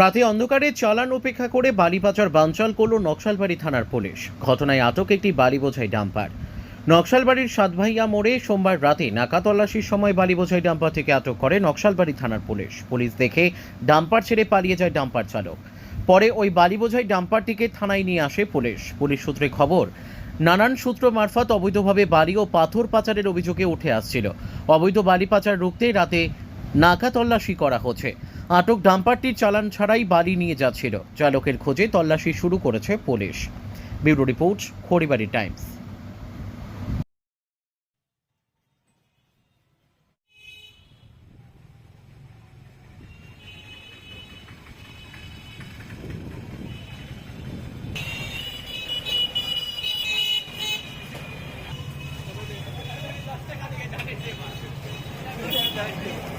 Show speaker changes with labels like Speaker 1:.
Speaker 1: রাতে অন্ধকারে চালান উপেক্ষা করে বালি পাচার বানচাল করল নকশালবাড়ি থানার পুলিশ। ঘটনায় আটক একটি বালি বোঝাই ডাম্পার। নকশালবাড়ির সাতভাইয়া মোড়ে সোমবার রাতে নাকা তল্লাশির সময় বালি বোঝাই ডাম্পার থেকে আটক করে নকশালবাড়ি থানার পুলিশ। পুলিশ দেখে ডাম্পার ছেড়ে পালিয়ে যায় ডাম্পার চালক। পরে ওই বালি বোঝাই ডাম্পারটিকে থানায় নিয়ে আসে পুলিশ। পুলিশ সূত্রে খবর, নানান সূত্র মারফত অবৈধভাবে বালি ও পাথর পাচারের অভিযোগে উঠে আসছিল। অবৈধ বালি পাচার রুখতে রাতে নাকা তল্লাশি করা হচ্ছে। আটক ডাম্পারটি চালান ছাড়াই বাড়ি নিয়ে যাচ্ছিল চালকের খোঁজে তল্লাশি শুরু করেছে police bureau report, Kharibari times Thank you.